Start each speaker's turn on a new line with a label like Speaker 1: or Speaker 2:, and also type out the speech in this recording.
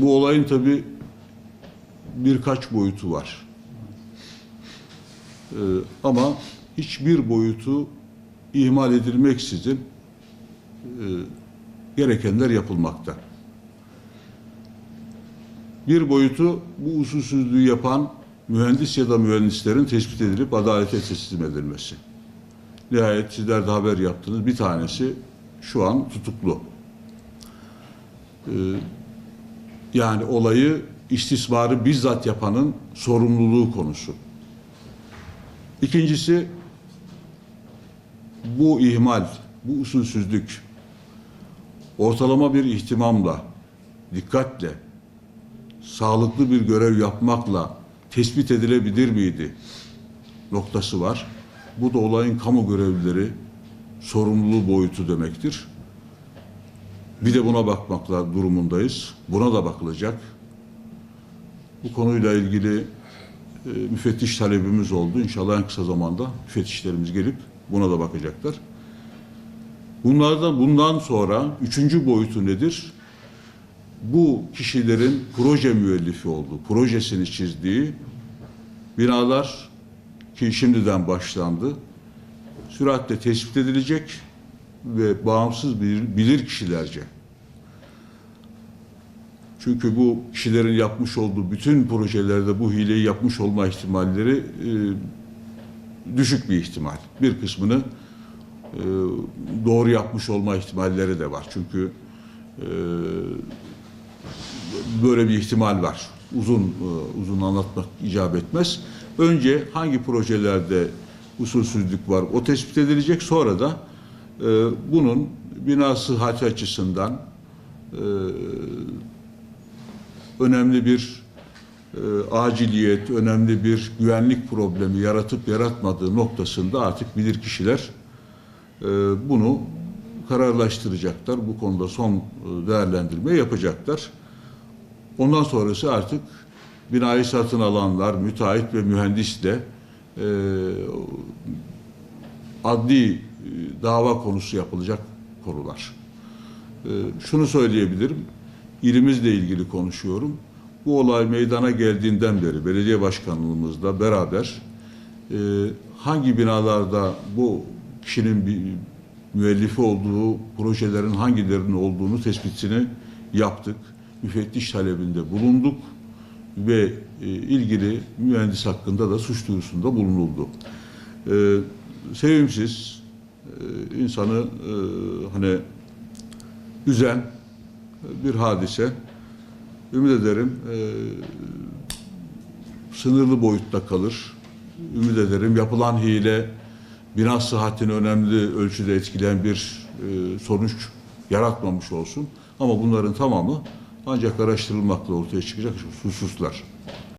Speaker 1: Bu olayın tabi birkaç boyutu var. Ee, ama hiçbir boyutu ihmal edilmeksizin e, gerekenler yapılmakta. Bir boyutu bu usulsüzlüğü yapan mühendis ya da mühendislerin tespit edilip adalete teslim edilmesi. Nihayet sizler de haber yaptınız. Bir tanesi şu an tutuklu. Ee, yani olayı istismarı bizzat yapanın sorumluluğu konusu. İkincisi bu ihmal, bu usulsüzlük ortalama bir ihtimamla, dikkatle, sağlıklı bir görev yapmakla tespit edilebilir miydi noktası var. Bu da olayın kamu görevlileri sorumluluğu boyutu demektir. Bir de buna bakmakla durumundayız. Buna da bakılacak. Bu konuyla ilgili e, müfettiş talebimiz oldu. İnşallah en kısa zamanda müfettişlerimiz gelip buna da bakacaklar. Bunlardan bundan sonra üçüncü boyutu nedir? Bu kişilerin proje müellifi olduğu, projesini çizdiği binalar ki şimdiden başlandı. Süratle tespit edilecek ve bağımsız bir bilir kişilerce. Çünkü bu kişilerin yapmış olduğu bütün projelerde bu hileyi yapmış olma ihtimalleri e, düşük bir ihtimal. Bir kısmını e, doğru yapmış olma ihtimalleri de var. Çünkü e, böyle bir ihtimal var. Uzun e, uzun anlatmak icap etmez. Önce hangi projelerde usulsüzlük var o tespit edilecek. Sonra da e, bunun bina sıhhati açısından e, önemli bir e, aciliyet, önemli bir güvenlik problemi yaratıp yaratmadığı noktasında artık bilir kişiler e, bunu kararlaştıracaklar. Bu konuda son e, değerlendirme yapacaklar. Ondan sonrası artık binayı satın alanlar, müteahhit ve mühendisle e, adli dava konusu yapılacak konular. E, şunu söyleyebilirim, ilimizle ilgili konuşuyorum. Bu olay meydana geldiğinden beri belediye başkanlığımızla beraber e, hangi binalarda bu kişinin bir müellifi olduğu projelerin hangilerinin olduğunu tespitini yaptık. Müfettiş talebinde bulunduk ve e, ilgili mühendis hakkında da suç duyurusunda bulunuldu. E, sevimsiz, insanı e, hani üzen bir hadise. Ümit ederim e, sınırlı boyutta kalır. Ümit ederim yapılan hile bina sıhhatini önemli ölçüde etkileyen bir e, sonuç yaratmamış olsun. Ama bunların tamamı ancak araştırılmakla ortaya çıkacak hususlar.